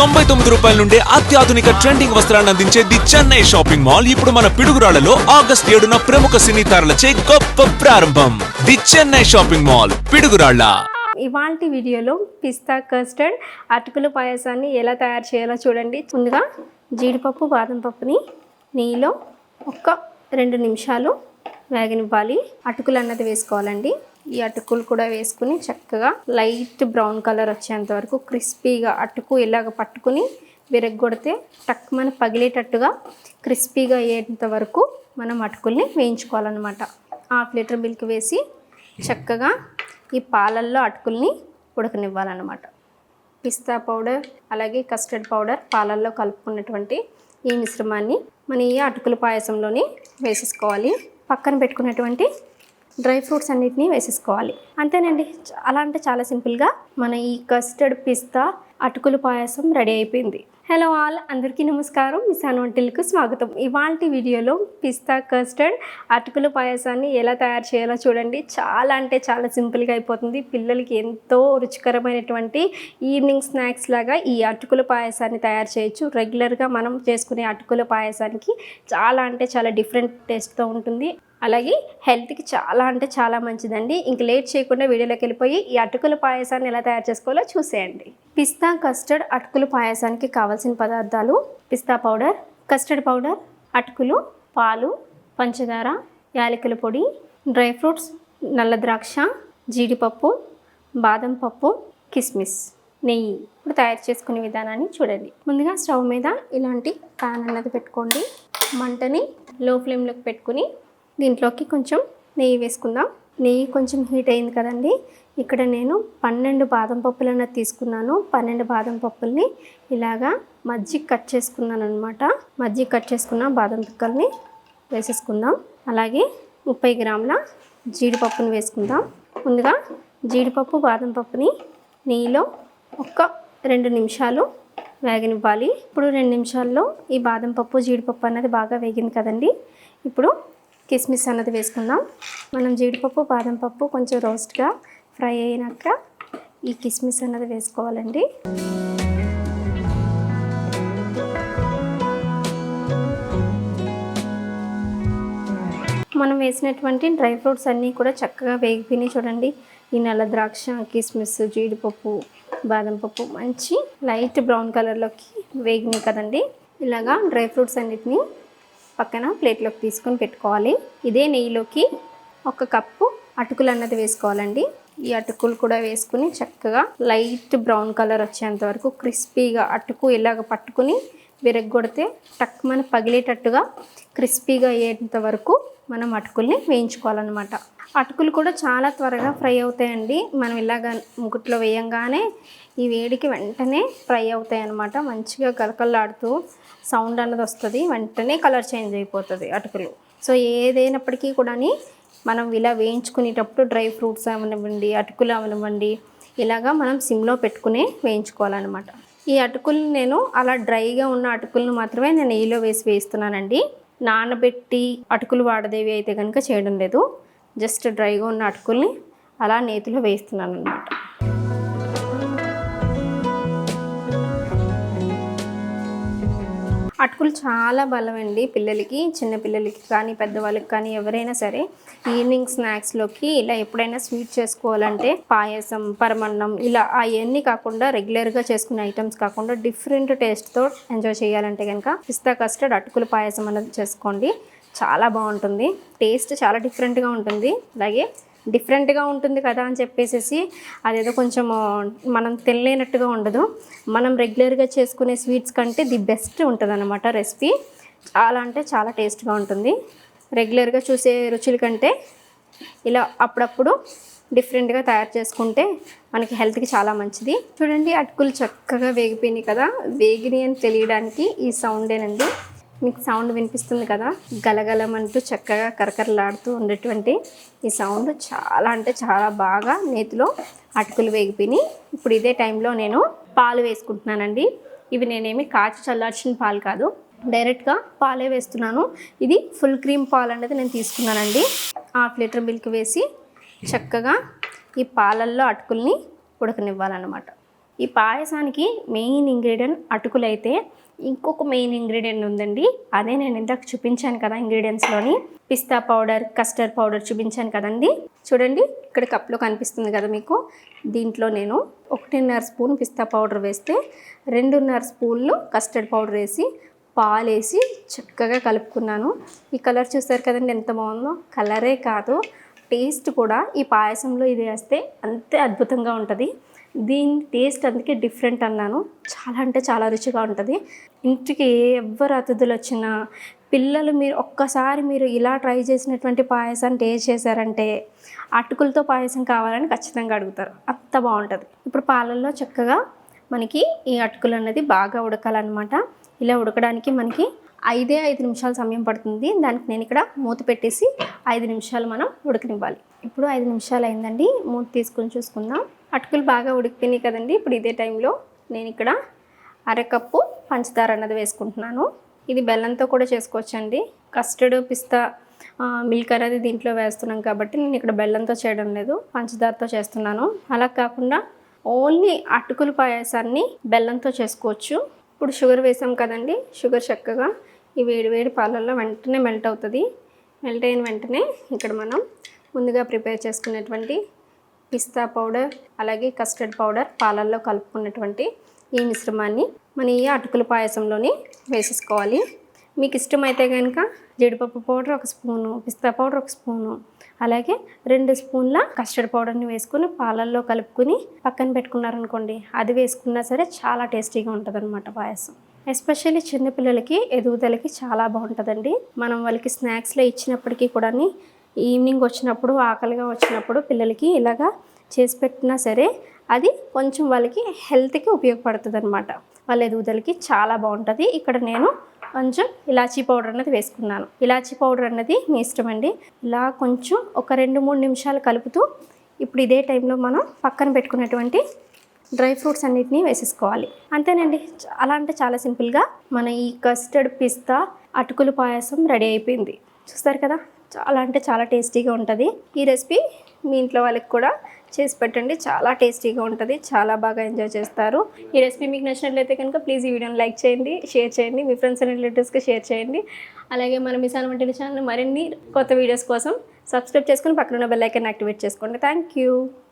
తొంభై తొమ్మిది రూపాయల నుండి అత్యాధునిక ట్రెండింగ్ వస్త్రాన్ని అందించే ది చెన్నై షాపింగ్ మాల్. ఇప్పుడు మన పిడుగురాళ్ళలో ఆగస్ట్ ఏడున ప్రముఖ సినీ తారలచే గొప్ప ప్రారంభం. The Chennai shopping mall Piduguralla. ఇవాల్టి వీడియోలో పిస్తా కస్టర్డ్ అటుకుల పాయసాన్ని ఎలా తయారు చేయాలో చూడండి. ముందుగా జీడిపప్పు బాదం పప్పుని నెయ్యిలో ఒక్క రెండు నిమిషాలు వేగనివ్వాలి. అటుకులు అన్నది వేసుకోవాలండి. ఈ అటుకులు కూడా వేసుకుని చక్కగా లైట్ బ్రౌన్ కలర్ వచ్చేంత వరకు క్రిస్పీగా అటుకు ఇలాగ పట్టుకుని టక్ టక్మన పగిలేటట్టుగా క్రిస్పీగా అయ్యేంత వరకు మనం అటుకుల్ని వేయించుకోవాలన్నమాట. హాఫ్ లీటర్ మిల్క్ వేసి చక్కగా ఈ పాలల్లో అటుకుల్ని ఉడకనివ్వాలన్నమాట. పిస్తా పౌడర్ అలాగే కస్టర్డ్ పౌడర్ పాలల్లో కలుపుకున్నటువంటి ఈ మిశ్రమాన్ని మన ఈ అటుకుల పాయసంలోని వేసేసుకోవాలి. పక్కన పెట్టుకున్నటువంటి డ్రై ఫ్రూట్స్ అన్నిటినీ వేసేసుకోవాలి. అంతేనండి. అలా అంటే చాలా సింపుల్గా మన ఈ కస్టర్డ్ పిస్తా అటుకుల పాయసం రెడీ అయిపోయింది. హలో ఆల్ అందరికీ నమస్కారం. మిసాన్ వంటలకు స్వాగతం. ఇవాళ వీడియోలో పిస్తా కస్టర్డ్ అటుకుల పాయసాన్ని ఎలా తయారు చేయాలో చూడండి. చాలా అంటే చాలా సింపుల్గా అయిపోతుంది. పిల్లలకి ఎంతో రుచికరమైనటువంటి ఈవినింగ్ స్నాక్స్ లాగా ఈ అటుకుల పాయసాన్ని తయారు చేయొచ్చు. రెగ్యులర్గా మనం చేసుకునే అటుకుల పాయసానికి చాలా అంటే చాలా డిఫరెంట్ టేస్ట్తో ఉంటుంది. అలాగే హెల్త్కి చాలా అంటే చాలా మంచిదండి. ఇంక లేట్ చేయకుండా వీడియోలోకి వెళ్ళిపోయి ఈ అటుకుల పాయసాన్ని ఎలా తయారు చేసుకోవాలో చూసేయండి. పిస్తా కస్టర్డ్ అటుకుల పాయసానికి కావాల్సిన పదార్థాలు పిస్తా పౌడర్ కస్టర్డ్ పౌడర్ అటుకులు పాలు పంచదార యాలకుల పొడి డ్రై ఫ్రూట్స్ నల్ల ద్రాక్ష జీడిపప్పు బాదం పప్పు కిస్మిస్ నెయ్యి ఇప్పుడు తయారు చేసుకునే విధానాన్ని చూడండి. ముందుగా స్టవ్ మీద ఇలాంటి ప్యాన్ అన్నది పెట్టుకోండి. మంటని లో ఫ్లేమ్లోకి పెట్టుకుని దీంట్లోకి కొంచెం నెయ్యి వేసుకుందాం. నెయ్యి కొంచెం హీట్ అయింది కదండి. ఇక్కడ నేను పన్నెండు బాదం పప్పులను తీసుకున్నాను. పన్నెండు బాదం పప్పుల్ని ఇలాగా మజ్జిగ కట్ చేసుకున్నాను అనమాట మజ్జిగ కట్ చేసుకున్న బాదం పిక్కల్ని వేసేసుకుందాం. అలాగే ముప్పై గ్రాముల జీడిపప్పుని వేసుకుందాం. ముందుగా జీడిపప్పు బాదం పప్పుని నెయ్యిలో ఒక్క రెండు నిమిషాలు వేగనివ్వాలి. ఇప్పుడు రెండు నిమిషాల్లో ఈ బాదం పప్పు జీడిపప్పు అన్నది బాగా వేగింది కదండి. ఇప్పుడు కిస్మిస్ అన్నది వేసుకుందాం. మనం జీడిపప్పు బాదం పప్పు కొంచెం రోస్ట్గా ఫ్రై అయినాక ఈ కిస్మిస్ అన్నది వేసుకోవాలండి. మనం వేసినటువంటి డ్రై ఫ్రూట్స్ అన్నీ కూడా చక్కగా వేగిపోయినాయి చూడండి. ఈ నల్ల ద్రాక్ష కిస్మిస్ జీడిపప్పు బాదం పప్పు మంచి లైట్ బ్రౌన్ కలర్లోకి వేగినాయి కదండి. ఇలాగా డ్రై ఫ్రూట్స్ అన్నిటిని పక్కన ప్లేట్లోకి తీసుకొని పెట్టుకోవాలి. ఇదే నెయ్యిలోకి ఒక కప్పు అటుకులు అన్నది వేసుకోవాలండి. ఈ అటుకులు కూడా వేసుకుని చక్కగా లైట్ బ్రౌన్ కలర్ వచ్చేంత వరకు క్రిస్పీగా అటుకు ఇలాగ పట్టుకుని విరగ్గొడితే టక్మని పగిలేటట్టుగా క్రిస్పీగా అయ్యేంత వరకు మనం అటుకుల్ని వేయించుకోవాలన్నమాట. అటుకులు కూడా చాలా త్వరగా ఫ్రై అవుతాయండి. మనం ఇలాగ ముకుట్లో వేయంగానే ఈ వేడికి వెంటనే ఫ్రై అవుతాయి అన్నమాట మంచిగా కలకల్లాడుతూ సౌండ్ అన్నది వస్తుంది. వెంటనే కలర్ చేంజ్ అయిపోతుంది అటుకులు. సో ఏదైనప్పటికీ కూడా మనం ఇలా వేయించుకునేటప్పుడు డ్రై ఫ్రూట్స్ అవనివ్వండి అటుకులు అవనివ్వండి ఇలాగా మనం సిమ్లో పెట్టుకునే వేయించుకోవాలన్నమాట. ఈ అటుకులు నేను అలా డ్రైగా ఉన్న అటుకులను మాత్రమే నేను నెయ్యిలో వేసి వేస్తున్నానండి నానబెట్టి అటుకులు వాడదేవి అయితే కనుక చేయడం లేదు. జస్ట్ డ్రైగా ఉన్న అటుకుల్ని అలా నేతిలో వేస్తున్నాను అనమాట అటుకులు చాలా బలమండి పిల్లలకి చిన్న పిల్లలకి కానీ పెద్దవాళ్ళకి కానీ ఎవరైనా సరే ఈవినింగ్ స్నాక్స్లోకి ఇలా ఎప్పుడైనా స్వీట్ చేసుకోవాలంటే పాయసం పరమన్నం ఇలా అవన్నీ కాకుండా రెగ్యులర్గా చేసుకునే ఐటమ్స్ కాకుండా డిఫరెంట్ టేస్ట్తో ఎంజాయ్ చేయాలంటే కనుక పిస్తా కస్టర్డ్ అటుకుల పాయసం అనేది చేసుకోండి. చాలా బాగుంటుంది. టేస్ట్ చాలా డిఫరెంట్గా ఉంటుంది. అలాగే డిఫరెంట్గా ఉంటుంది కదా అని చెప్పేసి అదేదో కొంచెం మనం తినలేనట్టుగా ఉండదు. మనం రెగ్యులర్గా చేసుకునే స్వీట్స్ కంటే ది బెస్ట్ ఉంటుంది అనమాట రెసిపీ. చాలా అంటే చాలా టేస్ట్గా ఉంటుంది. రెగ్యులర్గా చూసే రుచుల కంటే ఇలా అప్పుడప్పుడు డిఫరెంట్గా తయారు చేసుకుంటే మనకి హెల్త్కి చాలా మంచిది. చూడండి అటుకులు చక్కగా వేగిపోయినాయి కదా. వేగినాయి అని తెలియడానికి ఈ సౌండేనండి. మీకు సౌండ్ వినిపిస్తుంది కదా? గలగలమంటూ చక్కగా కరకరలాడుతూ ఉండేటువంటి ఈ సౌండ్ చాలా అంటే చాలా బాగా నేతిలో అటుకులు వేగిపోయినాయి ఇప్పుడు ఇదే టైంలో నేను పాలు వేసుకుంటున్నానండి. ఇవి నేనేమి కాచి చల్లార్చిన పాలు కాదు. డైరెక్ట్గా పాలే వేస్తున్నాను. ఇది ఫుల్ క్రీమ్ పాలు అనేది నేను తీసుకున్నానండి. హాఫ్ లీటర్ మిల్క్ వేసి చక్కగా ఈ పాలల్లో అటుకుల్ని ఉడకనివ్వాలన్నమాట. ఈ పాయసానికి మెయిన్ ఇంగ్రీడియంట్ అటుకులైతే ఇంకొక మెయిన్ ఇంగ్రీడియంట్ ఉందండి. అదే నేను ఇందాక చూపించాను కదా ఇంగ్రీడియంట్స్లోని పిస్తా పౌడర్ కస్టర్డ్ పౌడర్ చూపించాను కదండి. చూడండి ఇక్కడ కప్లో కనిపిస్తుంది కదా మీకు. దీంట్లో నేను ఒకటిన్నర స్పూన్ పిస్తా పౌడర్ వేస్తే రెండున్నర స్పూన్లు కస్టర్డ్ పౌడర్ వేసి పాలేసి చక్కగా కలుపుకున్నాను. ఈ కలర్ చూసారు కదండి ఎంత బాగుందో? కలరే కాదు. టేస్ట్ కూడా ఈ పాయసంలో ఇది వేస్తే అంతే అద్భుతంగా ఉంటుంది. దీని టేస్ట్ అందుకే డిఫరెంట్ అన్నాను. చాలా అంటే చాలా రుచిగా ఉంటుంది. ఇంటికి ఎవ్వరు అతిథులు వచ్చినా పిల్లలు మీరు ఒక్కసారి మీరు ఇలా ట్రై చేసినటువంటి పాయసాన్ని టేస్ట్ చేశారంటే అటుకులతో పాయసం కావాలని ఖచ్చితంగా అడుగుతారు. అంత బాగుంటుంది. ఇప్పుడు పాలల్లో చక్కగా మనకి ఈ అటుకులు అన్నది బాగా ఉడకాలన్నమాట. ఇలా ఉడకడానికి మనకి ఐదే ఐదు నిమిషాలు సమయం పడుతుంది. దానికి నేను ఇక్కడ మూత పెట్టేసి ఐదు నిమిషాలు మనం ఉడకనివ్వాలి. ఇప్పుడు ఐదు నిమిషాలు అయిందండి. మూత తీసుకొని చూసుకుందాం. అటుకులు బాగా ఉడికిపోయినాయి కదండి. ఇప్పుడు ఇదే టైంలో నేను ఇక్కడ అరకప్పు పంచదార అన్నది వేసుకుంటున్నాను. ఇది బెల్లంతో కూడా చేసుకోవచ్చండి. కస్టర్డ్ పిస్తా మిల్క్ అనేది దీంట్లో వేస్తున్నాం కాబట్టి నేను ఇక్కడ బెల్లంతో చేయడం లేదు పంచదారతో చేస్తున్నాను. అలా కాకుండా ఓన్లీ అటుకుల పాయసాన్ని బెల్లంతో చేసుకోవచ్చు. ఇప్పుడు షుగర్ వేసాం కదండి షుగర్ చక్కగా ఈ వేడి వేడి పాలల్లో వెంటనే మెల్ట్ అవుతుంది. మెల్ట్ అయిన వెంటనే ఇక్కడ మనం ముందుగా ప్రిపేర్ చేసుకునేటువంటి పిస్తా పౌడర్ అలాగే కస్టర్డ్ పౌడర్ పాలల్లో కలుపుకున్నటువంటి ఈ మిశ్రమాన్ని మన ఈ అటుకుల పాయసంలోని వేసేసుకోవాలి. మీకు ఇష్టమైతే కనుక జీడిపప్పు పౌడర్ ఒక స్పూను పిస్తా పౌడర్ ఒక స్పూను అలాగే రెండు స్పూన్ల కస్టర్డ్ పౌడర్ని వేసుకుని పాలల్లో కలుపుకుని పక్కన పెట్టుకున్నారనుకోండి అది వేసుకున్నా సరే చాలా టేస్టీగా ఉంటుంది పాయసం. ఎస్పెషల్లీ చిన్నపిల్లలకి ఎదుగుదలకి చాలా బాగుంటుందండి. మనం వాళ్ళకి స్నాక్స్లో ఇచ్చినప్పటికీ కూడా ఈవినింగ్ వచ్చినప్పుడు ఆకలిగా వచ్చినప్పుడు పిల్లలకి ఇలాగా చేసి పెట్టినా సరే అది కొంచెం వాళ్ళకి హెల్త్కి ఉపయోగపడుతుంది అనమాట వాళ్ళ ఎదుగుదలకి చాలా బాగుంటుంది. ఇక్కడ నేను కొంచెం ఇలాచీ పౌడర్ అనేది వేసుకున్నాను. ఇలాచీ పౌడర్ అన్నది మీ ఇష్టం అండి. ఇలా కొంచెం ఒక రెండు మూడు నిమిషాలు కలుపుతూ ఇప్పుడు ఇదే టైంలో మనం పక్కన పెట్టుకున్నటువంటి డ్రై ఫ్రూట్స్ అన్నిటిని వేసేసుకోవాలి. అంతేనండి. అలా అంటే చాలా సింపుల్గా మన ఈ కస్టర్డ్ పిస్తా అటుకులు పాయసం రెడీ అయిపోయింది. చూస్తారు కదా? చాలా అంటే చాలా టేస్టీగా ఉంటుంది. ఈ రెసిపీ మీ ఇంట్లో వాళ్ళకి కూడా చేసి పెట్టండి. చాలా టేస్టీగా ఉంటుంది. చాలా బాగా ఎంజాయ్ చేస్తారు. ఈ రెసిపీ మీకు నచ్చినట్లయితే కనుక ప్లీజ్ ఈ వీడియోని లైక్ చేయండి షేర్ చేయండి మీ ఫ్రెండ్స్ అండ్ రిలేటివ్స్కి షేర్ చేయండి. అలాగే మన మిసాన్ వంటి ఛానల్ మరిన్ని కొత్త వీడియోస్ కోసం సబ్స్క్రైబ్ చేసుకుని పక్కన ఉన్న బెల్ ఐకాన్ యాక్టివేట్ చేసుకోండి. Thank you